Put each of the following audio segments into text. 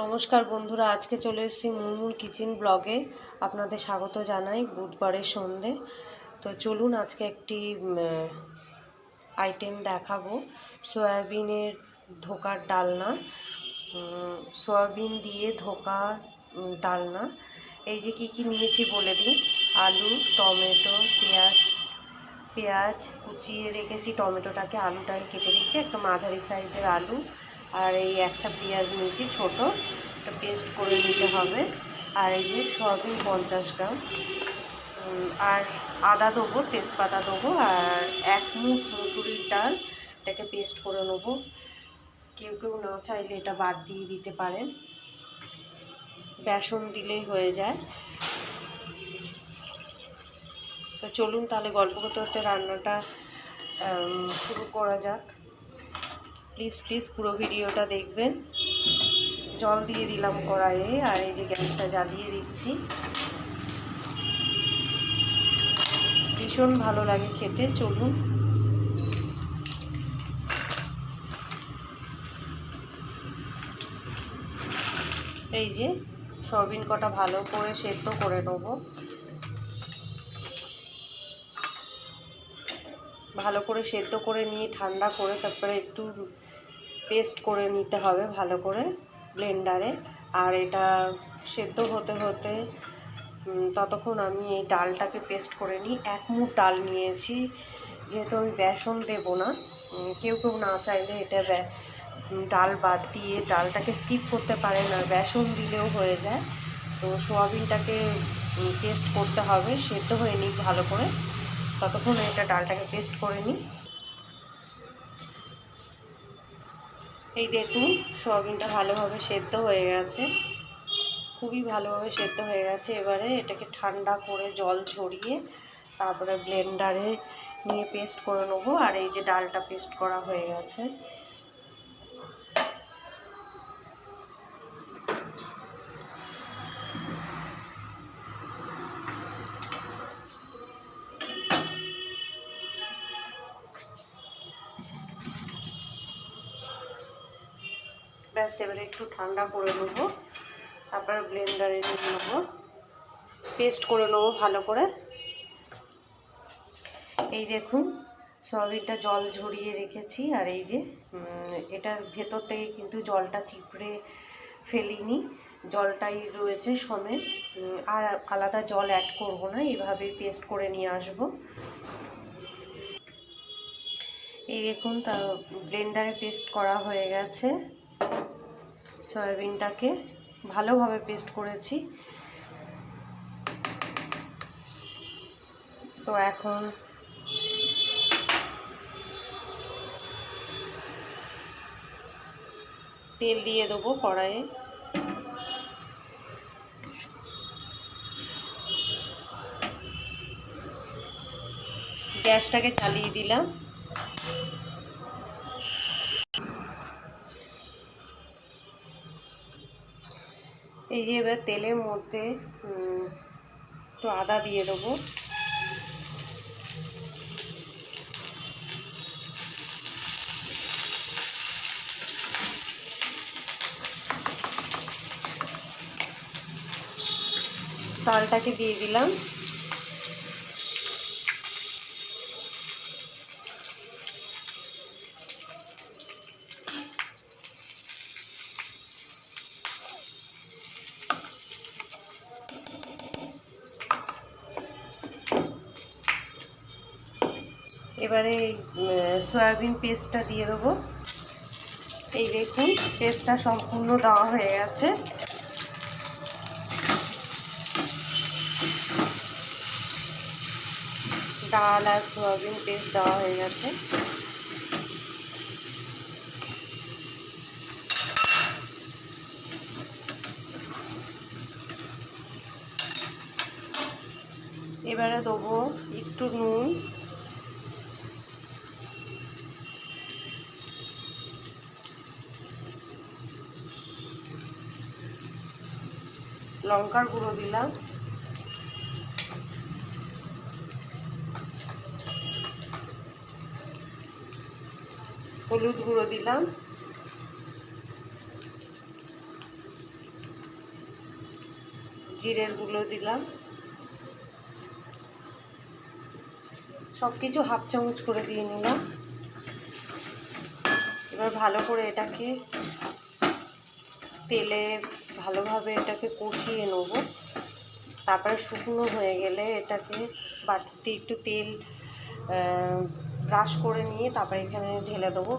নমস্কার বন্ধুরা, আজকে চলে এসেছি মুরমুর কিচেন ব্লগে। আপনাদের স্বাগত জানাই বুধবারের সন্ধে। তো চলুন আজকে একটি আইটেম দেখাবো। সয়াবিনের ধোকার ডালনা। সয়াবিন দিয়ে ধোকা ডালনা। এই যে কি কি নিয়েছি বলে দিই। আলু, টমেটো, পেঁয়াজ পেঁয়াজ কুচিয়ে রেখেছি। টমেটোটাকে আলুটাকে কেটে দিচ্ছি একটা মাঝারি সাইজের আলু। আর এই একটা পেঁয়াজ নিয়েছি ছোট একটা পেস্ট করে নিতে হবে। আর এই যে সয়াবিন পঞ্চাশ গ্রাম। আর আদা দেবো, তেজপাতা দেবো, আর এক মুখ মুসুরির ডাল, এটাকে পেস্ট করে নেব। কেউ কেউ না চাইলে এটা বাদ দিয়ে দিতে পারেন। বেসন দিলেই হয়ে যায়। তো চলুন তাহলে গল্প করতে করতে রান্নাটা শুরু করা যাক। প্লিজ প্লিজ পুরো ভিডিওটা দেখবেন। জল দিয়ে দিলাম কড়াইয়ে আর এই যে গ্যাসটা জ্বালিয়ে দিচ্ছি। ভীষণ ভালো লাগে খেতে, চলুন। এই যে সয়াবিন কটা ভালো করে সেদ্ধ করে নেব। ভালো করে সেদ্ধ করে নিয়ে ঠান্ডা করে তারপরে একটু পেস্ট করে নিতে হবে ভালো করে ব্লেন্ডারে। আর এটা সেদ্ধ হতে হতে ততক্ষণ আমি এই ডালটাকে পেস্ট করে নিই। এক মুঠ ডাল নিয়েছি, যেহেতু আমি বেসন দেবো না কেউ কেউ না চাইলে এটা ডাল বাদ দিয়ে ডালটাকে স্কিপ করতে পারে না বেসন দিলেও হয়ে যায়। তো সোয়াবিনটাকে পেস্ট করতে হবে, সেদ্ধ হয়ে নিই ভালো করে। ততক্ষণ এটা ডালটাকে পেস্ট করে নিই। এই দেখুন, সয়াবিনটা ভালোভাবে সেদ্ধ হয়ে গেছে। খুবই ভালোভাবে সেদ্ধ হয়ে গেছে। এবারে এটাকে ঠান্ডা করে জল ছড়িয়ে তারপরে ব্লেন্ডারে নিয়ে পেস্ট করে নেব। আর এই যে ডালটা পেস্ট করা হয়ে গেছে একটু ঠান্ডা করে নেব। তারপর ব্লেন্ডারে নিয়ে নেব। পেস্ট করে নেব ভালো করে। এই দেখুন, সয়াবিনটা জল ঝরিয়ে রেখেছি আর এই যে এটার ভেতর থেকে কিন্তু জলটা চিপড়ে ফেলিনি। জলটাই রয়েছে সমেত। আর আলাদা জল অ্যাড করব না এইভাবেই পেস্ট করে নিয়ে আসব। এই দেখুন, তা ব্লেন্ডারে পেস্ট করা হয়ে গেছে। সয়াবিনটাকে ভালোভাবে পেস্ট করেছি। তো এখন তেল দিয়ে দেবো কড়াইয়ে। গ্যাসটাকে চালিয়ে দিলাম। এই যে এবার তেলের মধ্যে একটু আদা দিয়ে দেবো। ডালটাকে দিয়ে দিলাম। এবারে সয়াবিন পেস্টটা দিয়ে দেবো। এই দেখুন, পেস্টটা সম্পূর্ণ দেওয়া হয়ে গেছে। ডাল আর সয়াবিন পেস্ট দেওয়া হয়ে গেছে। এবারে দেবো একটু নুন। লঙ্কার গুঁড়ো দিলাম। হলুদ গুঁড়ো দিলাম। জিরের গুঁড়ো দিলাম। সব কিছু হাফ চামচ করে দিয়ে নিলাম। এবার ভালো করে এটাকে তেলে ভালোভাবে এটাকে কষিয়ে নেব। তারপরে শুকনো হয়ে গেলে এটাকে বাটিতে একটু তেল ব্রাশ করে নিয়ে তারপরে এখানে ঢেলে দেবো।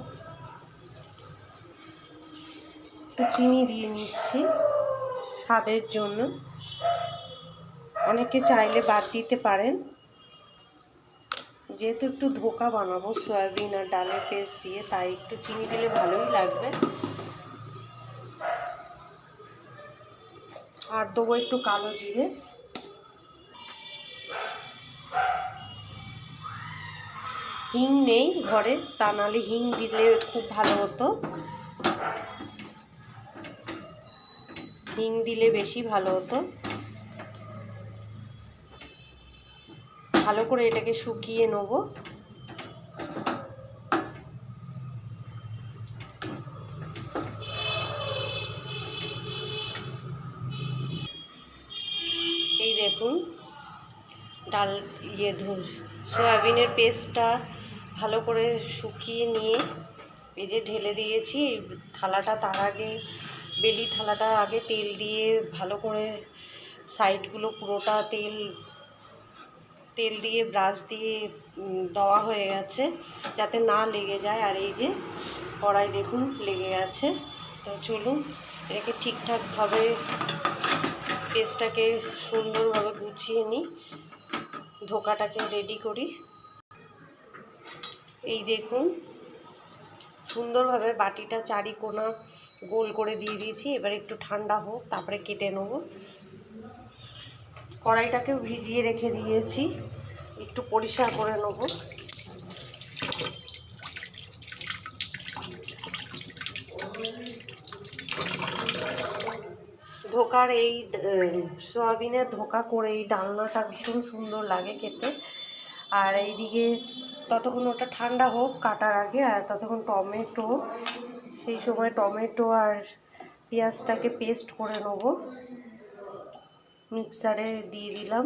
একটু চিনি দিয়ে নিচ্ছি স্বাদের জন্য। অনেকে চাইলে বাদ দিতে পারেন। যেহেতু একটু ধোকা বানাবো, সয়াবিন আর ডালের পেস্ট দিয়ে, তাই একটু চিনি দিলে ভালোই লাগবে। আর দেবো একটু কালো জিরে। হিং নেই ঘরে, তা নাহলে হিং দিলে খুব ভালো হতো। হিং দিলে বেশি ভালো হতো। ভালো করে এটাকে শুকিয়ে নেব এই দেখুন ডাল ইয়ে সয়াবিনের পেস্টটা ভালো করে শুকিয়ে নিয়ে এই যে ঢেলে দিয়েছি, থালাটা তার আগে, বেলি থালাটা আগে তেল দিয়ে ভালো করে সাইডগুলো পুরোটা তেল তেল দিয়ে, ব্রাশ দিয়ে দেওয়া হয়ে গেছে যাতে না লেগে যায়। আর এই যে কড়াই দেখুন লেগে গেছে। তো চলুন, এটাকে ঠিকঠাকভাবে পেস্টটাকে সুন্দরভাবে গুছিয়ে নিই। ধোকাটাকে রেডি করি। এই দেখুন, সুন্দরভাবে বাটিটা চারি কোনা গোল করে দিয়ে দিয়েছি। এবার একটু ঠান্ডা হোক, তারপরে কেটে নেব। কড়াইটাকেও ভিজিয়ে রেখে দিয়েছি। একটু পরিষ্কার করে নেব। ধোকার এই সোয়াবিনে ধোকা করে এই ডালনাটা ভীষণ সুন্দর লাগে খেতে। আর এইদিকে ততক্ষণ ওটা ঠান্ডা হোক কাটার আগে, আর ততক্ষণ টমেটো, সেই সময় টমেটো আর পেঁয়াজটাকে পেস্ট করে নেব। মিক্সারে দিয়ে দিলাম।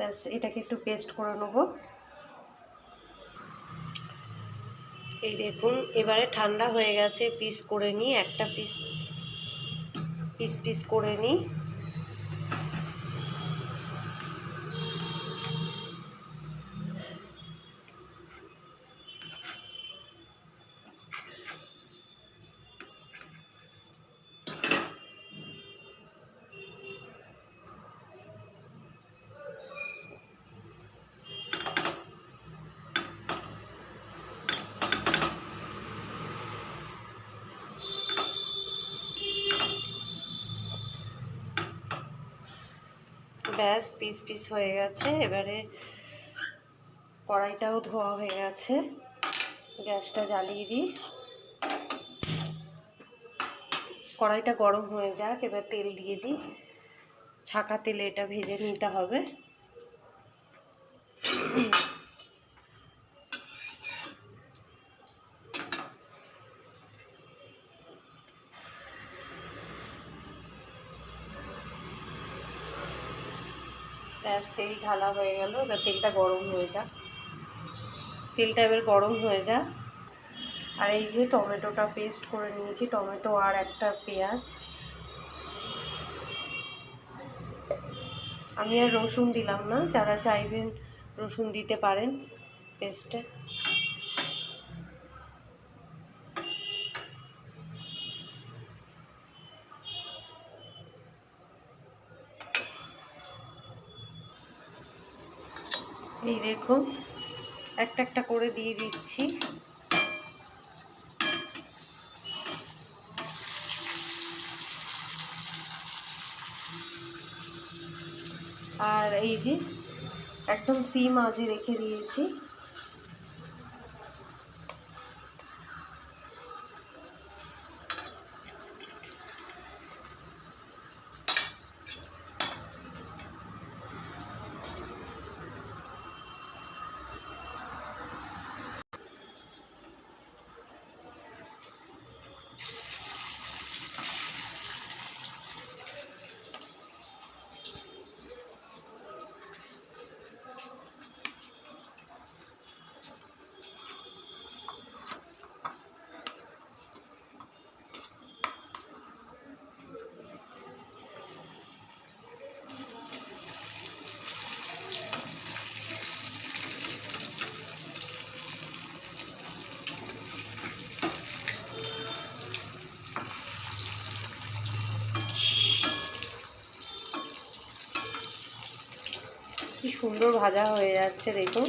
ব্যাস, এটাকে একটু পেস্ট করে নেব। এই দেখুন, এবারে ঠান্ডা হয়ে গেছে পিস করে নিই, একটা পিস পিস পিস করে নিই। ব্যাস পিস পিস হয়ে গেছে, এবারে কড়াইটাও ধোয়া হয়ে গেছে, গ্যাসটা জ্বালিয়ে দিই। কড়াইটা গরম হয়ে যাক, এবার তেল দিয়ে দিই। ছাকা তেলে এটা ভেজে নিতে হবে ব্যাস তেল ঢালা হয়ে গেল, এবার তেলটা গরম হয়ে যাক। তেলটা এবার গরম হয়ে যাক। আর এই যে টমেটোটা পেস্ট করে নিয়েছি, টমেটো আর একটা পেঁয়াজ। আমি আর রসুন দিলাম না, যারা চাইবেন রসুন দিতে পারেন পেস্টে এই দেখো একটা একটা করে দিয়ে দিচ্ছি। আর এই যে একদম সিম আজে রেখে দিয়েছি। কি সুন্দর ভাজা হয়ে যাচ্ছে দেখুন।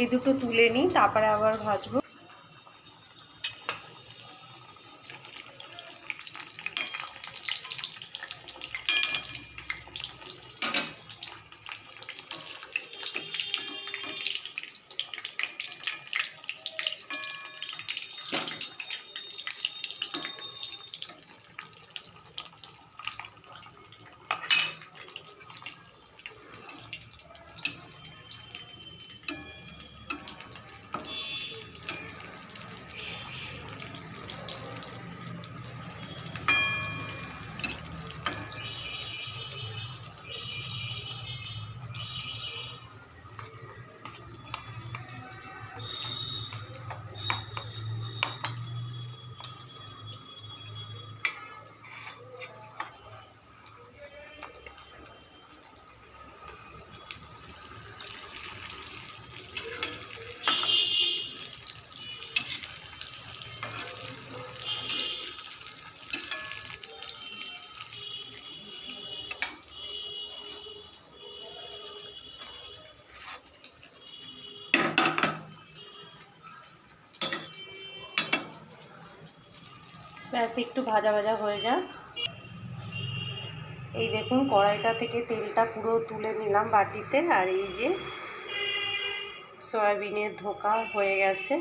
এই দুটো তুলে নিই তারপরে আবার ভাজবো। ব্যাস, একটু ভাজা ভাজা হয়ে যাক। এই দেখুন, কড়াইটা থেকে তেলটা পুরো তুলে নিলাম বাটিতে, আর এই যে সয়াবিনের ধোকা হয়ে গেছে।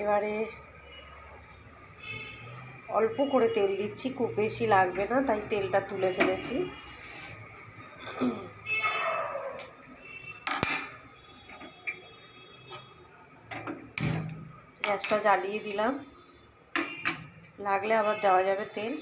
এবারে অল্প করে তেল দিচ্ছি, খুব বেশি লাগবে না, তাই তেলটা তুলে ফেলেছি। গ্যাসটা জ্বালিয়ে দিলাম। লাগলে আবার দেওয়া যাবে তেল।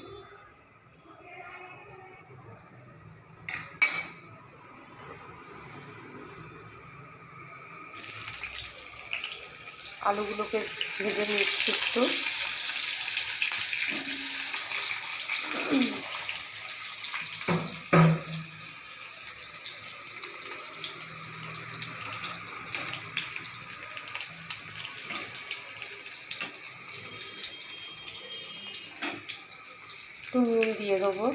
আলুগুলোকে ভেজে নিচ্ছি একটু নুন দিয়ে দেবো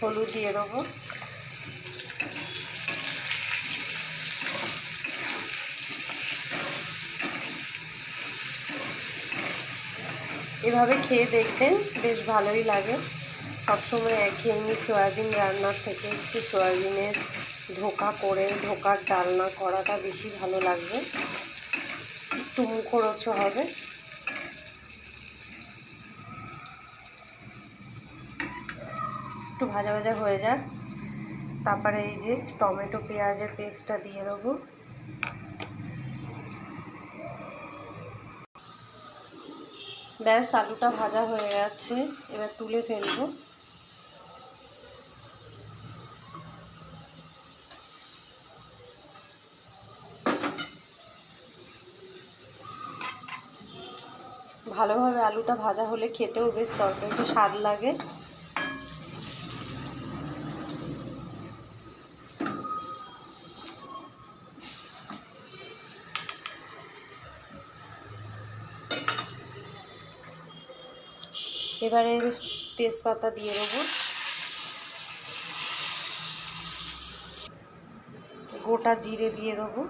হলুদ দিয়ে দেবো। এভাবে খেয়ে দেখবেন বেশ ভালোই লাগে। সবসময় একঘেয়েমি সয়াবিন রান্নার থেকে একটু সয়াবিনের ধোকা করে, ধোকার ডালনা করাটা বেশি ভালো লাগবে। একটু মুখরোচো হবে। একটু ভাজা ভাজা হয়ে যাক। তারপরে এই যে টমেটো, পেঁয়াজের পেস্টটা দিয়ে দেবো। ব্যাস, আলুটা ভাজা হয়ে গেছে। এবার তুলে ফেলব। ভালোভাবে আলুটা ভাজা হলে খেতেও বেশ তরকারিটা স্বাদ লাগে। এবারে তেজপাতা দিয়ে দেবো। গোটা জিরে দিয়ে দেবো।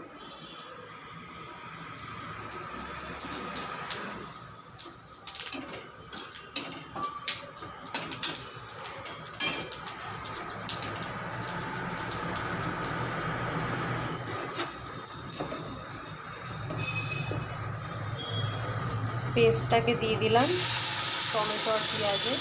পেস্টটাকে দিয়ে দিলাম। টমেটো পেঁয়াজে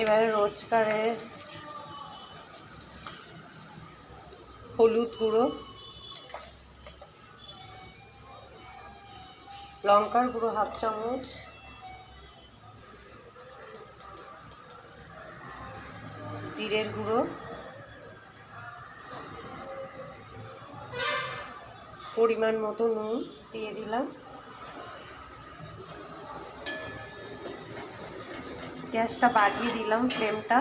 এবারে রোজকারের হলুদ গুঁড়ো লঙ্কার গুঁড়ো হাফ চামচ জিরের গুঁড়ো। পরিমাণ মতো নুন দিয়ে দিলাম। গ্যাসটা বাড়িয়ে দিলাম ফ্লেমটা।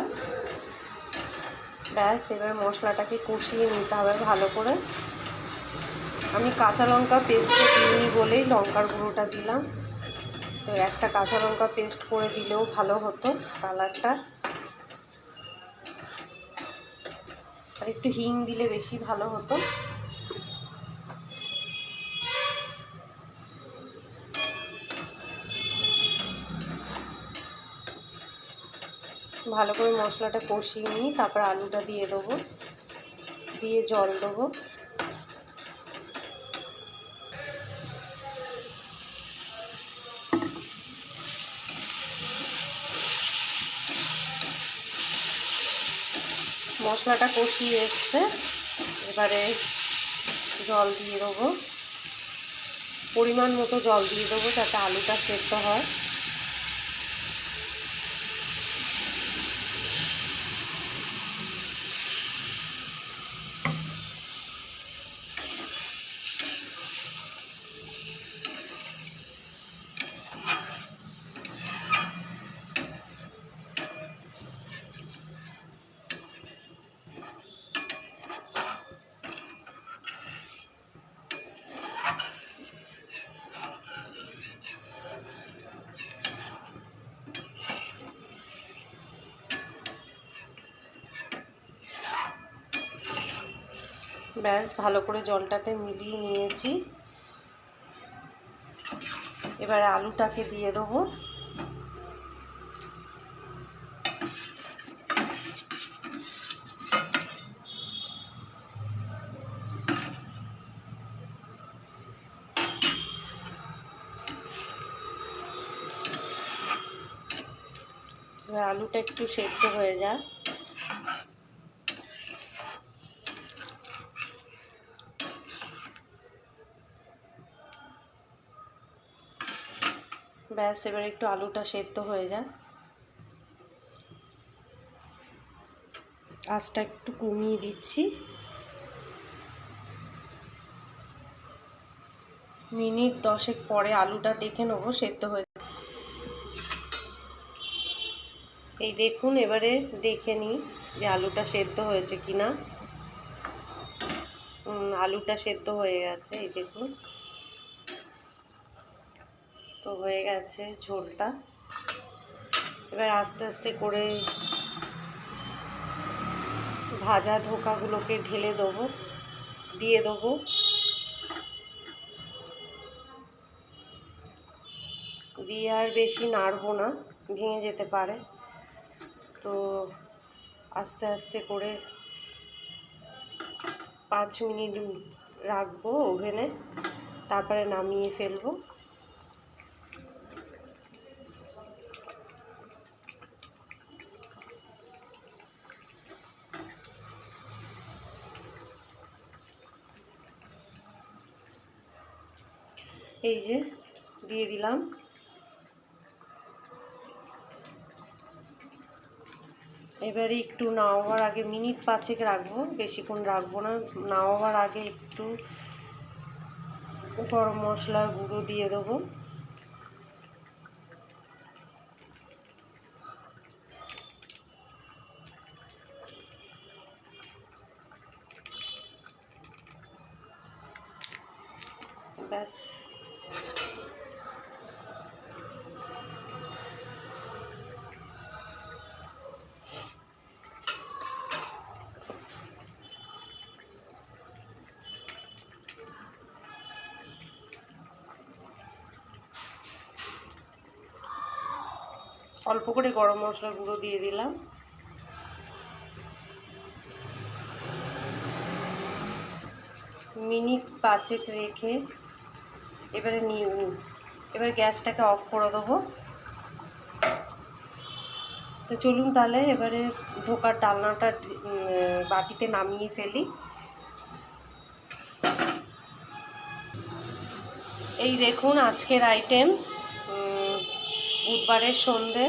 ব্যাস, এবার মশলাটাকে কষিয়ে নিতে হবে ভালো করে। আমি কাঁচা লঙ্কা পেস্ট দিইনি বলেই লঙ্কার গুঁড়োটা দিলাম। তো একটা কাঁচা লঙ্কা পেস্ট করে দিলেও ভালো হতো কালারটা একটু হিং দিলে বেশি ভালো হতো। ভালো করে মশলাটা কষিয়ে নিই, তারপর আলুটা দিয়ে দেবো, দিয়ে জল দেবো। মশলাটা কষিয়ে এসছে। এবারে জল দিয়ে দেবো। পরিমাণ মতো জল দিয়ে দেবো যাতে আলুটা সেদ্ধ হয়। ব্যাস, ভালো করে জলটাতে মিলিয়ে নিয়েছি। এবারে আলুটাকে দিয়ে দেবো। এবার আলুটা একটু সেদ্ধ হয়ে যায় ব্যাস, এবার একটু আলুটা সেদ্ধ হয়ে যায় আঁচটা একটু কমিয়ে দিচ্ছি। মিনিট দশেক পরে আলুটা দেখে নেব, সেদ্ধ হয়ে এই দেখুন, এবারে দেখে নিই যে আলুটা সেদ্ধ হয়েছে কি না আলুটা সেদ্ধ হয়ে গেছে, এই দেখুন। তো হয়ে গেছে ঝোলটা। এবার আস্তে আস্তে করে ভাজা ধোকাগুলোকে ঢেলে দেবো, দিয়ে দেবো। দিয়ে আর বেশি নাড়বো না, ভেঙে যেতে পারে। তো আস্তে আস্তে করে পাঁচ মিনিট রাখব ওভেনে, তারপরে নামিয়ে ফেলব। এই যে, দিয়ে দিলাম। এবারে একটু নাওয়ার আগে মিনিট পাঁচেক রাখব, বেশিক্ষণ রাখব না। নাওয়ার আগে একটু গরম মশলার গুঁড়ো দিয়ে দেবো। ব্যাস। অল্প করে গরম মশলার গুঁড়ো দিয়ে দিলাম। মিনিট পাঁচেক রেখে এবারে নিয়ে এবার গ্যাসটাকে অফ করে দেবো। তো চলুন তাহলে এবারে ধোকার ডালনাটা বাটিতে নামিয়ে ফেলি। এই দেখুন আজকের আইটেম বুধবারের সন্ধে।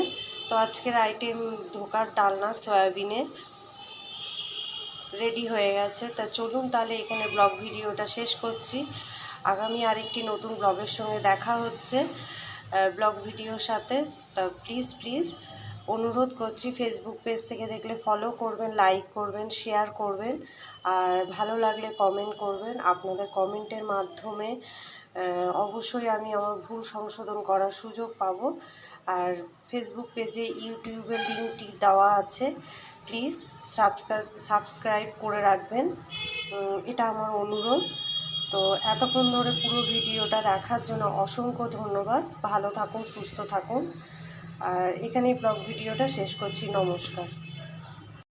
তো আজকের আইটেম ধোকার ডালনা সয়াবিনের রেডি হয়ে গেছে। তা চলুন তাহলে এখানে ব্লগ ভিডিওটা শেষ করছি। আগামী আরেকটি নতুন ব্লগের সঙ্গে দেখা হচ্ছে ব্লগ ভিডিওর সাথে। তা প্লিজ প্লিজ অনুরোধ করছি ফেসবুক পেজ থেকে দেখলে ফলো করবেন লাইক করবেন শেয়ার করবেন। আর ভালো লাগলে কমেন্ট করবেন। আপনাদের কমেন্টের মাধ্যমে অবশ্যই আমি আমার ভুল সংশোধন করার সুযোগ পাবো। আর ফেসবুক পেজে ইউটিউবের লিঙ্কটি দেওয়া আছে। প্লিজ সাবস্ক্রাইব সাবস্ক্রাইব করে রাখবেন। এটা আমার অনুরোধ। তো এতক্ষণ ধরে পুরো ভিডিওটা দেখার জন্য অসংখ্য ধন্যবাদ। ভালো থাকুন, সুস্থ থাকুন। আর এখানেই ব্লগ ভিডিওটা শেষ করছি। নমস্কার।